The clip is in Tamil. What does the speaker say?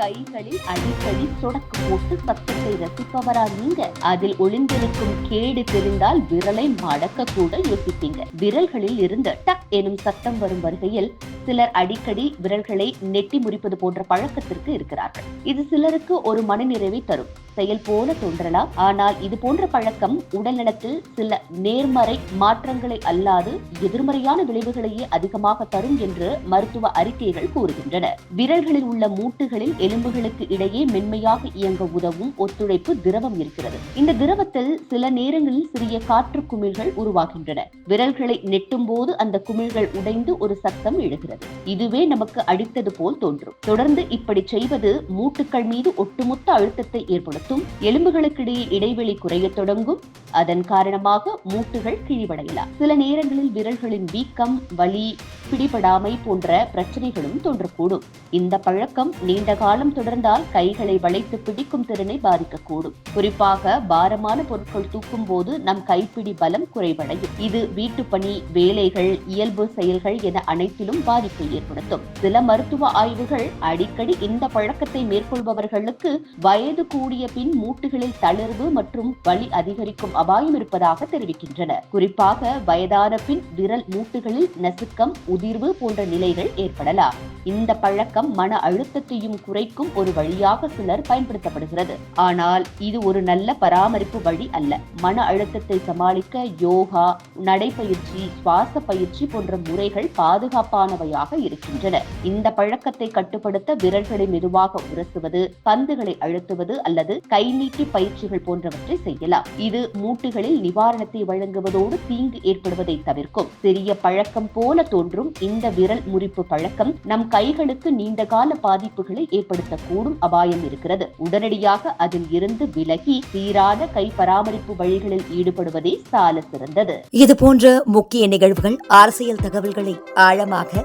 கைகளில் அடிக்கடி சொடக்கு போட்டு சத்தத்தை ரசிப்பவரா நீங்க? அதில் ஒளிந்திருக்கும் கேடு தெரிந்தால் விரலை மடக்க கூட யோசிப்பீங்க. விரல்களில் இருந்து டக் எனும் சத்தம் வரும் வருகையில் சிலர் அடிக்கடி விரல்களை நெட்டி முறிப்பது போன்ற பழக்கத்திற்கு இருக்கிறார்கள். இது சிலருக்கு ஒரு மனநிறைவை தரும். செயல் போல தோன்றலாம். ஆனால் இது போன்ற பழக்கம் உடல்நலத்தில் சில நேர்மறை மாற்றங்களை அல்லாது எதிர்மறையான விளைவுகளையே அதிகமாக தரும் என்று மருத்துவ அறிக்கைகள் கூறுகின்றன. விரல்களில் உள்ள மூட்டுகளில் எலும்புகளுக்கு இடையே மென்மையாக இயங்க உதவும் ஒத்துழைப்பு திரவம் இருக்கிறது. இந்த திரவத்தில் சில நேரங்களில் சிறிய காற்று குமிழ்கள் உருவாகின்றன. விரல்களை நெட்டும் போது அந்த குமிழ்கள் உடைந்து ஒரு சத்தம் எழுகிறது. இதுவே நமக்கு அடித்தது போல் தோன்றும். தொடர்ந்து இப்படி செய்வது மூட்டுக்கள் மீது ஒட்டுமொத்த அழுத்தத்தை ஏற்படுத்தும். எலும்புகளுக்கிடையே இடைவெளி குறையத் தொடங்கும். அதன் காரணமாக மூட்டுகள் கிழிவடையலாம் சில நேரங்களில் விரல்களின் வீக்கம் வலி பிடிபடாமை போன்ற பிரச்சனைகளும் தோன்றக்கூடும் இந்த பழக்கம் நீண்ட காலம் தொடர்ந்தால் கைகளை வளைத்து பிடிக்கும் திறனை பாதிக்கக்கூடும். குறிப்பாக பாரமான பொருட்கள் தூக்கும் போது நம் கைப்பிடி பலம் குறைவடையும். இது வீட்டு பணி வேலைகள் இயல்பு செயல்கள் என அனைத்திலும் பாதிப்பை ஏற்படுத்தும். சில மருத்துவ ஆய்வுகள் அடிக்கடி இந்த பழக்கத்தை மேற்கொள்பவர்களுக்கு வயது கூடிய பின் மூட்டுகளில் தளர்வு மற்றும் வலி அதிகரிக்கும் அபாயம் இருப்பதாக தெரிவிக்கின்றன. குறிப்பாக வயதான பின் விரல் மூட்டுகளில் நசுக்கம் உதிர்வு போன்ற நிலைகள் ஏற்படலாம். இந்த பழக்கம் மன அழுத்தத்தையும் குறைக்கும் ஒரு வழியாக சிலர் பயன்படுத்தப்படுகிறது. ஆனால் இது ஒரு நல்ல பராமரிப்பு வழி அல்ல. மன அழுத்தத்தை சமாளிக்க யோகா நடைப்பயிற்சி சுவாச பயிற்சி போன்ற முறைகள் பாதுகாப்பானவையாக இருக்கின்றன. இந்த பழக்கத்தை கட்டுப்படுத்த விரல்களை மெதுவாக உரசுவது பந்துகளை அழுத்துவது அல்லது கை நீட்டி பயிற்சிகள் போன்றவற்றை செய்யலாம். இது மூட்டுகளில் நிவாரணத்தை வழங்குவதோடு தீங்கு ஏற்படுவதை தவிர்க்கும். சிறிய பழக்கம் போல தோன்றும் இந்த விரல் முறிப்பு பழக்கம் நம் கைகளுக்கு நீண்டகால பாதிப்புகளை ஏற்படுத்தக்கூடும் அபாயம் இருக்கிறது. உடனடியாக அதில் இருந்து விலகி சீரான கை பராமரிப்பு வழிகளில் ஈடுபடுவதே சால சிறந்தது. இது போன்ற முக்கிய நிகழ்வுகள் அரசியல் தகவல்களை ஆழமாக